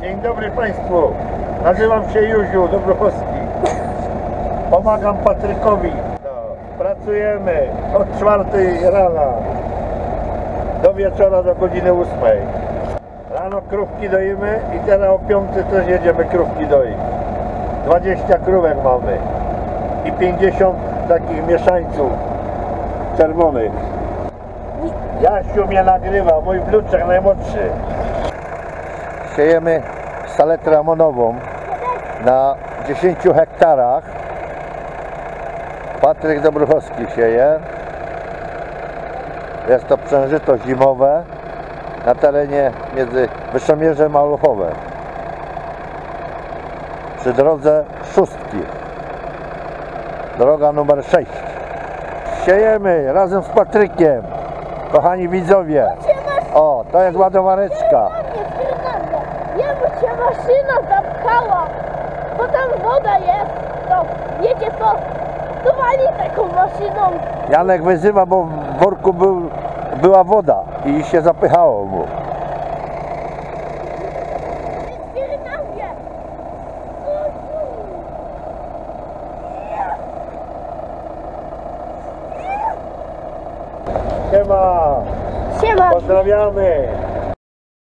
Dzień dobry Państwu. Nazywam się Józiu Dobrochowski. Pomagam Patrykowi. No, pracujemy od czwartej rana do wieczora do godziny ósmej. Rano krówki doimy i teraz o piątej też jedziemy krówki doić. 20 krówek mamy i 50 takich mieszańców czerwonych. Jasiu mnie nagrywa, mój wnuczek najmłodszy. Siejemy saletę amonową na 10 hektarach. Patryk Dobruchowski sieje. Jest to przężyto zimowe na terenie między Wyszomierzem a Luchowem. Przy drodze szóstki. Droga numer 6. Siejemy razem z Patrykiem. Kochani widzowie. O, to jest ładowareczka. Jemu się maszyna zapchała, bo tam woda jest, to wiecie co, to wali taką maszyną. Janek wyzywa, bo w worku był, była woda i się zapychało mu. Siema, Siema, pozdrawiamy.